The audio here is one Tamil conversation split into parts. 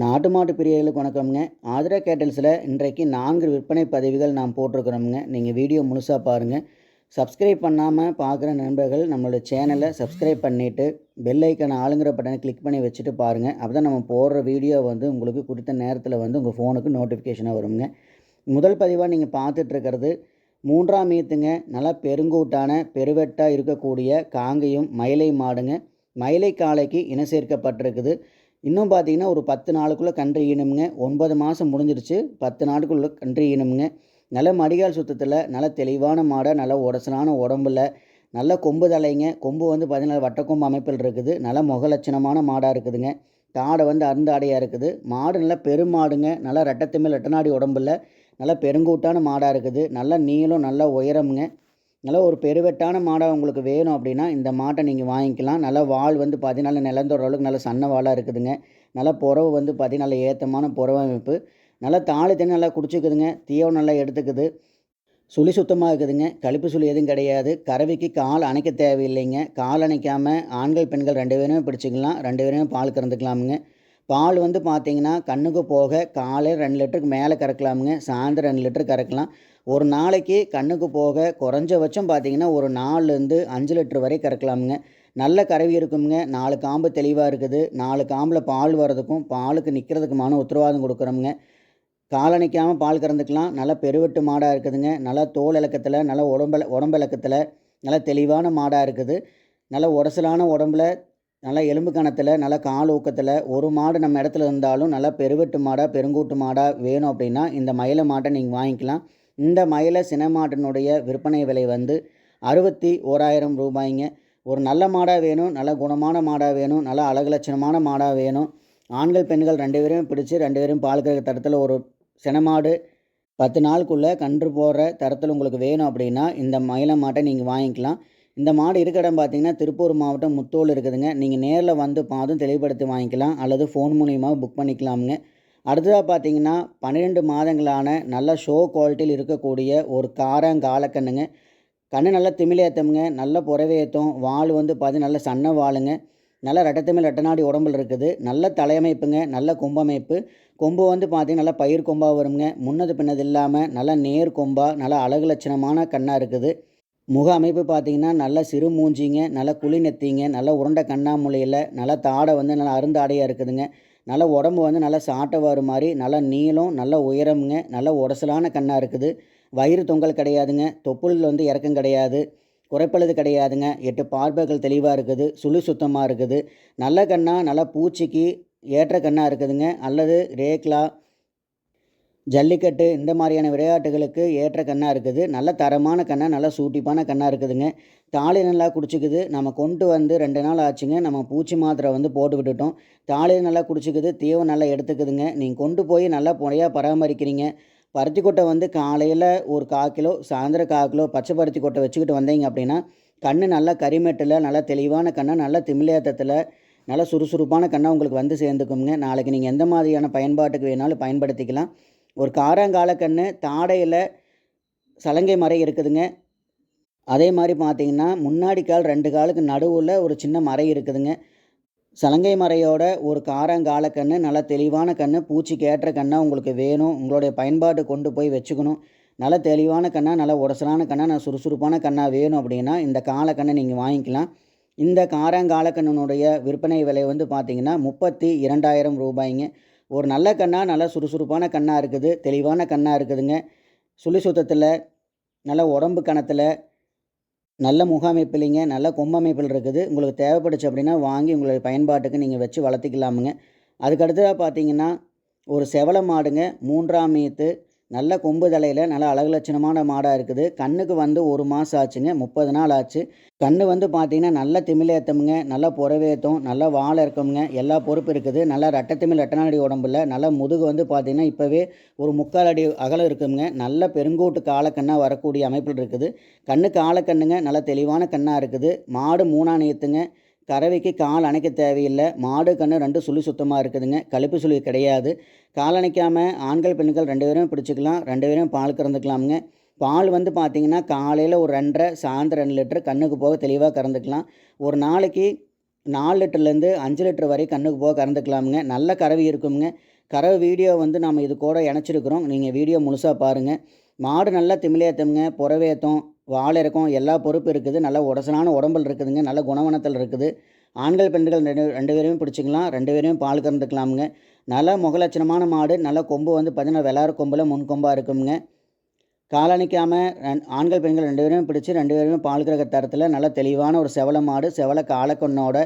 நாட்டு மாட்டு பிரியர்களுக்கு வணக்கம்ங்க. ஆதிரா கேட்டல்ஸில் இன்றைக்கு நான்கு விற்பனை பதிவுகள் நாம் போட்டிருக்கிறோம்ங்க. நீங்கள் வீடியோ முழுசாக பாருங்கள் சப்ஸ்கிரைப் பண்ணாமல் பார்க்குற நண்பர்கள் நம்மளோட சேனலை சப்ஸ்கிரைப் பண்ணிவிட்டு பெல் ஐக்கான ஆளுங்கிற பட்டனை கிளிக் பண்ணி வச்சுட்டு பாருங்கள் அப்போ தான் நம்ம போடுற வீடியோ வந்து உங்களுக்கு குறித்த நேரத்தில் வந்து உங்கள் ஃபோனுக்கு நோட்டிஃபிகேஷனாக வருங்க. முதல் பதிவாக நீங்கள் பார்த்துட்ருக்கிறது மூன்றாம் ஈத்துங்க. நல்லா பெருங்கூட்டான பெருவெட்டாக இருக்கக்கூடிய காங்கையும் மயிலை மாடுங்க. மயிலை காளைக்கு இன சேர்க்கப்பட்டிருக்குது. இன்னும் பார்த்தீங்கன்னா ஒரு பத்து நாளுக்குள்ளே கன்று ஈனுமுங்க. ஒன்பது மாதம் முடிஞ்சிருச்சு. பத்து நாளுக்குள்ளே கன்று ஈனுமுங்க. நல்ல மடிகால் சுத்தத்தில் நல்ல தெளிவான மாடை நல்ல உடசலான உடம்புல நல்ல கொம்பு தலைங்க. கொம்பு வந்து பார்த்தீங்கன்னா வட்டக்கொம்பு அமைப்பில் இருக்குது. நல்ல முகலட்சணமான மாடாக இருக்குதுங்க. தாடை வந்து அருந்தாடையாக இருக்குது. மாடு நல்லா பெருமாடுங்க நல்லா ரெட்டத்துமே ரெட்டநாடி உடம்புல. நல்ல பெருங்கூட்டான மாடாக இருக்குது. நல்ல நீளம் நல்ல உயரமுங்க. நல்ல ஒரு பெருவெட்டான மாடாக உங்களுக்கு வேணும் அப்படின்னா இந்த மாட்டை நீங்கள் வாங்கிக்கலாம். நல்லா வால் வந்து பார்த்தீங்கன்னா நிலந்தோற அளவுக்கு நல்ல சன்ன வாலாக இருக்குதுங்க. நல்லா புறவு வந்து பார்த்தீங்கன்னா நல்ல ஏற்றமான புறவு அமைப்பு. நல்லா தாலி தண்ணி நல்லா குடிச்சிக்குதுங்க. தீயோ நல்லா எடுத்துக்குது. சுழி சுத்தமாக இருக்குதுங்க. கழிப்பு சுழி எதுவும் கிடையாது. கறவைக்கு கால் அணைக்க தேவையில்லைங்க. கால் அணைக்காமல் ஆண்கள் பெண்கள் ரெண்டு பேருமே பிடிச்சிக்கலாம். ரெண்டு பேருமே பால் கறந்துக்கலாமுங்க. பால் வந்து பார்த்தீங்கன்னா கண்ணுக்கு போக காலையில் ரெண்டு லிட்டருக்கு மேலே கறக்கலாமுங்க சாயந்தரம் ரெண்டு லிட்டர் கறக்கலாம். ஒரு நாளைக்கு கண்ணுக்கு போக குறைஞ்சபட்சம் பார்த்தீங்கன்னா ஒரு நாலுலேருந்து அஞ்சு லிட்டர் வரை கறக்கலாமுங்க. நல்ல கறவி இருக்குங்க நாலு காம்பு தெளிவாக இருக்குது. நாலு காம்பில் பால் வர்றதுக்கும் பாலுக்கு நிற்கிறதுக்குமான உத்தரவாதம் கொடுக்குறோமுங்க. காலணிக்காமல் பால் கறந்துக்கலாம். நல்ல பெருவெட்டு மாடாக இருக்குதுங்க. நல்லா தோல் இலக்கத்தில் நல்ல உடம்பு உடம்பு இலக்கத்தில் நல்ல தெளிவான மாடாக இருக்குது. நல்ல உடசலான உடம்புல நல்லா எலும்பு கணத்தில் நல்லா கால் ஊக்கத்தில் ஒரு மாடு நம்ம இடத்துல இருந்தாலும் நல்லா பெருவெட்டு மாடாக பெருங்கூட்டு மாடாக வேணும் அப்படின்னா இந்த மயில மாட்டை நீங்கள் வாங்கிக்கலாம். இந்த மயில சினமாட்டினுடைய விற்பனை விலை வந்து அறுபத்தி ஓராயிரம் ரூபாய்ங்க. ஒரு நல்ல மாடாக வேணும் நல்ல குணமான மாடாக வேணும் நல்ல அழகு லட்சணமான மாடாக வேணும். ஆண்கள் பெண்கள் ரெண்டு பேரும் பிடிச்சி ரெண்டு பேரும் பால் கறக்க தரத்தில் ஒரு சினமாடு பத்து நாளுக்குள்ளே கன்று போடுற தரத்தில் உங்களுக்கு வேணும் அப்படின்னா இந்த மயில மாட்டை நீங்கள் வாங்கிக்கலாம். இந்த மாடு இருக்க இடம் பார்த்தீங்கன்னா திருப்பூர் மாவட்டம் முத்தோல் இருக்குதுங்க. நீங்கள் நேரில் வந்து பார்த்தும் தெளிவுபடுத்தி வாங்கிக்கலாம். அல்லது ஃபோன் மூலியமாக புக் பண்ணிக்கலாமுங்க. அடுத்ததாக பார்த்தீங்கன்னா பன்னிரெண்டு மாதங்களான நல்ல ஷோ குவாலிட்டியில் இருக்கக்கூடிய ஒரு காரங்காலக்கண்ணுங்க கண்ணு நல்லா திமிலேத்தமுங்க நல்ல புறவேத்தம் வால் வந்து பார்த்தீங்கன்னா நல்ல சன்ன வாளுங்க. நல்ல ரெட்டத்தமிழ் ரெட்டநாடி உடம்புல இருக்குது. நல்ல தலையமைப்புங்க. நல்ல கொம்பமைப்பு. கொம்பு வந்து பார்த்தீங்கன்னா நல்லா பயிர் கொம்பாக வருங்க. முன்னது பின்னது இல்லாமல் நல்லா நேர் கொம்பாக நல்ல அழகு லட்சணமான கண்ணாக இருக்குது. முக அமைப்பு பார்த்தீங்கன்னா நல்லா சிறு மூஞ்சிங்க நல்லா குழி நெத்திங்க நல்லா உருண்டை கண்ணாமூலையில் நல்லா தாடை வந்து நல்லா அருந்தாடையாக இருக்குதுங்க. நல்ல உடம்பு வந்து நல்லா சாட்டவாறு மாதிரி நல்லா நீளம் நல்ல உயரமுங்க நல்ல உடசலான கண்ணாக இருக்குது. வயிறு தொங்கல் கிடையாதுங்க தொப்புளில் வந்து இறக்கம் கிடையாது குறைப்பழுது கிடையாதுங்க. எட்டு பார்வைகள் தெளிவாக இருக்குது சுழி சுத்தமாக இருக்குது. நல்ல கண்ணாக நல்லா பூச்சிக்கு ஏற்ற கண்ணாக இருக்குதுங்க. அல்லது ரேக்லா ஜல்லிக்கட்டு இந்த மாதிரியான விளையாட்டுகளுக்கு ஏற்ற கண்ணாக இருக்குது. நல்ல தரமான கண்ணாக நல்ல சூட்டிப்பான கண்ணாக இருக்குதுங்க. தாலி நல்லா குடிச்சிக்குது. நம்ம கொண்டு வந்து ரெண்டு நாள் ஆச்சுங்க. நம்ம பூச்சி மாத்திரை வந்து போட்டு விட்டுட்டோம். தாலி நல்லா குடிச்சிக்குது. தீவம் நல்லா எடுத்துக்குதுங்க. நீங்கள் கொண்டு போய் நல்லா முறையாக பராமரிக்கிறீங்க. பருத்தி கொட்டை வந்து காலையில் ஒரு கால் கிலோ சாயந்தரம் கால் கிலோ பச்சை பருத்தி கொட்டை வச்சுக்கிட்டு வந்தீங்க அப்படின்னா கண் நல்லா கரிமெட்டில் நல்லா தெளிவான கண்ணை நல்லா திமிலேத்தத்தில் நல்ல சுறுசுறுப்பான கண்ணை உங்களுக்கு வந்து சேர்ந்துக்குங்க நாளைக்கு நீங்கள் எந்த மாதிரியான பயன்பாட்டுக்கு வேணாலும் பயன்படுத்திக்கலாம். ஒரு காரங்கால கன்று தாடையில் சலங்கை மறை இருக்குதுங்க. அதே மாதிரி பார்த்தீங்கன்னா முன்னாடி கால் ரெண்டு காலுக்கு நடுவில் ஒரு சின்ன மறை இருக்குதுங்க. சலங்கை மறையோட ஒரு காரங்கால கன்று நல்லா தெளிவான கன்று பூச்சிக்கு ஏற்ற கண்ணாக உங்களுக்கு வேணும். உங்களுடைய பயன்பாடு கொண்டு போய் வச்சுக்கணும். நல்ல தெளிவான கண்ணாக நல்ல உடசலான கண்ணாக நல்ல சுறுசுறுப்பான கண்ணாக வேணும் அப்படின்னா இந்த காலக்கண்ணை நீங்கள் வாங்கிக்கலாம். இந்த காரங்காலக்கண்ணனுடைய விற்பனை விலை வந்து பார்த்திங்கன்னா முப்பத்தி இரண்டாயிரம் ரூபாய்ங்க. ஒரு நல்ல கண்ணாக நல்லா சுறுசுறுப்பான கண்ணாக இருக்குது. தெளிவான கண்ணாக இருக்குதுங்க. சுழி சுத்தத்தில் நல்ல உடம்பு கணத்தில் நல்ல முக அமைப்பிலிங்க நல்ல கொம்பமைப்பில் இருக்குது. உங்களுக்கு தேவைப்படுச்சு அப்படின்னா வாங்கி உங்களுடைய பயன்பாட்டுக்கு நீங்கள் வச்சு வளர்த்திக்கலாமுங்க. அதுக்கடுத்ததாக பார்த்தீங்கன்னா ஒரு செவலை மாடுங்க மூன்றாம் மீத்து நல்ல கொம்பு தலையில் நல்ல அழகு லட்சணமான மாடாக இருக்குது. கண்ணுக்கு வந்து ஒரு மாதம் ஆச்சுங்க முப்பது நாள் ஆச்சு. கண்ணு வந்து பார்த்தீங்கன்னா நல்ல திமிலேத்தமுங்க நல்ல புறவேத்தம் நல்ல வாழை இருக்கமுங்க. எல்லா பொறுப்பு இருக்குது. நல்லா ரெட்டத்திமிழ் ரெட்டநாடி உடம்புல. நல்ல முதுகு வந்து பார்த்தீங்கன்னா இப்போவே ஒரு முக்கால் அடி அகலம் இருக்குங்க நல்ல பெருங்கூட்டு காலக்கண்ணாக வரக்கூடிய அமைப்பில் இருக்குது. கண்ணு காலக்கண்ணுங்க நல்ல தெளிவான கண்ணாக இருக்குது. மாடு மூணாணியத்துங்க கறவைக்கு கால் அணைக்க தேவையில்லை. மாடு கன்று ரெண்டு சுழி சுத்தமாக இருக்குதுங்க. கழிப்பு சுழி கிடையாது. கால் அணைக்காமல் ஆண்கள் பெண்கள் ரெண்டு பேரும் பிடிச்சிக்கலாம். ரெண்டு பேரும் பால் கறந்துக்கலாமுங்க. பால் வந்து பார்த்திங்கன்னா காலையில் ஒரு ரெண்டரை சாயந்தரம் ரெண்டு லிட்டர் கண்ணுக்கு போக தெளிவாக கறந்துக்கலாம். ஒரு நாளைக்கு நாலு லிட்டர்லேருந்து அஞ்சு லிட்டர் வரை கண்ணுக்கு போக கறந்துக்கலாமுங்க. நல்ல கறவை இருக்குங்க கறவை வீடியோ வந்து நம்ம இது கூட இணைச்சிருக்கிறோம். நீங்கள் வீடியோ முழுசாக பாருங்கள் மாடு நல்லா திமிலேத்தமுங்க புறவேத்தம் வாழை இருக்கும் எல்லா பொறுப்பு இருக்குது. நல்ல உடசனான உடம்புல இருக்குதுங்க நல்ல குணவனத்தில் இருக்குது. ஆண்கள் பெண்கள் ரெண்டு ரெண்டு பேரையும் பிடிச்சிக்கலாம் ரெண்டு பேரையும் பால் கறந்துக்கலாமுங்க. நல்ல முகலட்சணமான மாடு நல்ல கொம்பு வந்து பார்த்திங்கன்னா வெள்ளாறு கொம்பில் முன் கொம்பாக இருக்குங்க. காலணிக்காமல் ஆண்கள் பெண்கள் ரெண்டு பேருமே பிடிச்சி ரெண்டு பேருமே பால் கறக்கிற தரத்தில் நல்ல தெளிவான ஒரு செவல மாடு செவல காலக்கண்ணோட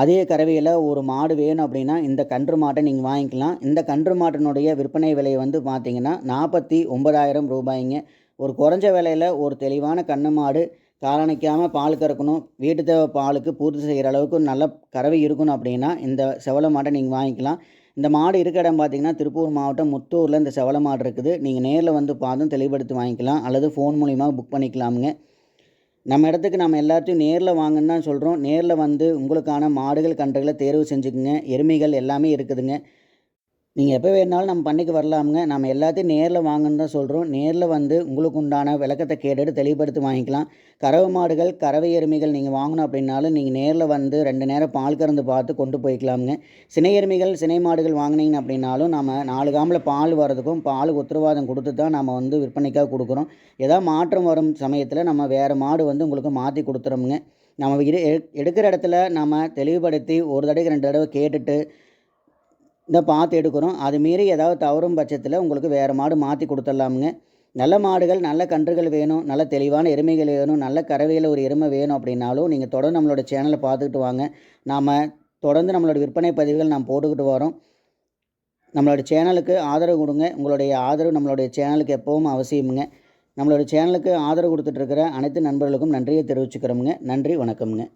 அதே கறவையில் ஒரு மாடு வேணும் அப்படின்னா இந்த கன்று மாட்டை நீங்கள் வாங்கிக்கலாம். இந்த கன்று மாட்டினுடைய விற்பனை விலை வந்து பார்த்தீங்கன்னா நாற்பத்தி ஒன்பதாயிரம் ரூபாய்ங்க. ஒரு குறைஞ்ச விலையில் ஒரு தெளிவான கன்று மாடு காலணிக்காமல் பால் கறக்கணும். வீட்டு தேவை பாலுக்கு பூர்த்தி செய்கிற அளவுக்கு நல்ல கறவை இருக்கணும் அப்படின்னா இந்த செவல மாட்டை நீங்கள் வாங்கிக்கலாம். இந்த மாடு இருக்க இடம் பார்த்தீங்கன்னா திருப்பூர் மாவட்டம் முத்தூரில் இந்த செவல மாடு இருக்குது. நீங்கள் நேரில் வந்து பார்த்தும் தெளிவுபடுத்தி வாங்கிக்கலாம். அல்லது ஃபோன் மூலிமா புக் பண்ணிக்கலாமுங்க. நம்ம இடத்துக்கு நம்ம எல்லாத்தையும் நேரில் வாங்கன்னு தான் சொல்கிறோம் நேரில் வந்து உங்களுக்கான மாடுகள் கன்றுகளை தேர்வு செஞ்சுக்குங்க. எருமைகள் எல்லாமே இருக்குதுங்க. நீங்கள் எப்போ வேணாலும் நம்ம பண்ணைக்கு வரலாமுங்க. நம்ம எல்லாத்தையும் நேரில் வாங்கன்னு தான் சொல்கிறோம் நேரில் வந்து உங்களுக்கு உண்டான விளக்கத்தை கேட்டுட்டு தெளிவுபடுத்தி வாங்கிக்கலாம். கறவை மாடுகள் கறவை எருமைகள் நீங்கள் வாங்கணும் அப்படின்னாலும் நீங்கள் நேரில் வந்து ரெண்டு நேரம் பால் கறந்து பார்த்து கொண்டு போய்க்கலாமுங்க. சினை எருமைகள் சினை மாடுகள் வாங்கினீங்க அப்படின்னாலும் நம்ம நாலு காமில் பால் வர்றதுக்கும் பாலுக்கு உத்தரவாதம் கொடுத்து தான் நம்ம வந்து விற்பனைக்காக கொடுக்குறோம். ஏதாவது மாற்றம் வரும் சமயத்தில் நம்ம வேறு மாடு வந்து உங்களுக்கு மாற்றி கொடுத்துறோமுங்க. நம்ம இரு எடுக்கிற இடத்துல நம்ம தெளிவுபடுத்தி ஒரு தடவைக்கு ரெண்டு தடவை கேட்டுட்டு இந்த பார்த்து எடுக்கிறோம். அது மீறி ஏதாவது தவறும் பட்சத்தில் உங்களுக்கு வேறு மாடு மாற்றி கொடுத்துடலாமுங்க. நல்ல மாடுகள் நல்ல கன்றுகள் வேணும் நல்ல தெளிவான எருமைகள் வேணும் நல்ல கறவையில் ஒரு எருமை வேணும் அப்படின்னாலும் நீங்கள் தொடர்ந்து நம்மளோட சேனலை பார்த்துக்கிட்டு வாங்க. நாம் தொடர்ந்து நம்மளோட விற்பனை பதிவுகள் நாம் போட்டுக்கிட்டு வரோம். நம்மளோட சேனலுக்கு ஆதரவு கொடுங்க. உங்களுடைய ஆதரவு நம்மளுடைய சேனலுக்கு எப்போவும் அவசியமுங்க. நம்மளோட சேனலுக்கு ஆதரவு கொடுத்துட்ருக்கிற அனைத்து நண்பர்களுக்கும் நன்றியை தெரிவிச்சுக்கிறோமுங்க. நன்றி வணக்கம்ங்க.